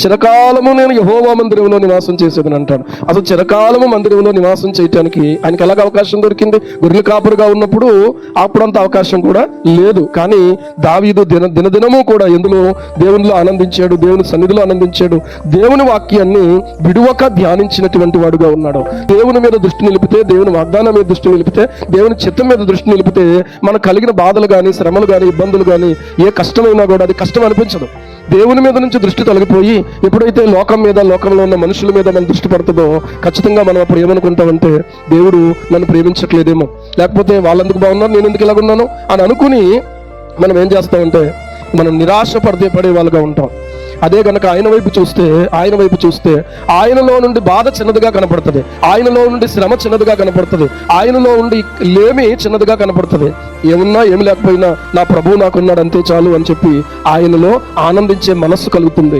చిరకాలము నేను యహోవా మందిరంలో నివాసం చేసేదని అంటాడు. అసలు చిరకాలము మందిరంలో నివాసం చేయటానికి ఆయనకి ఎలాగ అవకాశం దొరికింది? గొర్రెల కాపురుగా ఉన్నప్పుడు అప్పుడంత అవకాశం కూడా లేదు. కానీ దావీదు దిన దినదినము కూడా ఎందులో దేవునిలో ఆనందించాడు దేవుని సన్నిధిలో ఆనందించాడు. దేవుని వాక్యాన్ని విడువక ధ్యానించినటువంటి వాడుగా ఉన్నాడు. దేవుని మీద దృష్టి నిలిపితే దేవుని వాగ్దానం మీద దృష్టి నిలిపితే దేవుని చిత్తం మీద దృష్టి నిలిపితే మనకు కలిగిన బాధలు కానీ శ్రమలు కానీ ఇబ్బందులు కానీ ఏ కష్టమైనా కూడా అది కష్టం అనిపించదు. దేవుని మీద నుంచి దృష్టి తొలగిపోయి ఎప్పుడైతే లోకం మీద లోకంలో ఉన్న మనుషుల మీద మన దృష్టి పడుతుందో ఖచ్చితంగా మనం అప్పుడు ఏమనుకుంటామంటే దేవుడు నన్ను ప్రేమించట్లేదేమో. లేకపోతే వాళ్ళందుకు బాగున్నారు? నేను ఎందుకు ఇలాగున్నాను అని అనుకుని మనం ఏం చేస్తామంటే మనం నిరాశ పడితే పడే వాళ్ళుగా ఉంటాం. అదే గనక ఆయన వైపు చూస్తే ఆయన వైపు చూస్తే ఆయనలో నుండి బాధ చిన్నదిగా కనపడుతుంది. ఆయనలో నుండి శ్రమ చిన్నదిగా కనపడుతుంది. ఆయనలో నుండి లేమి చిన్నదిగా కనపడుతుంది. ఏమున్నా ఏమి లేకపోయినా నా ప్రభువు నాకున్నాడు అంతే చాలు అని చెప్పి ఆయనలో ఆనందించే మనస్సు కలుగుతుంది.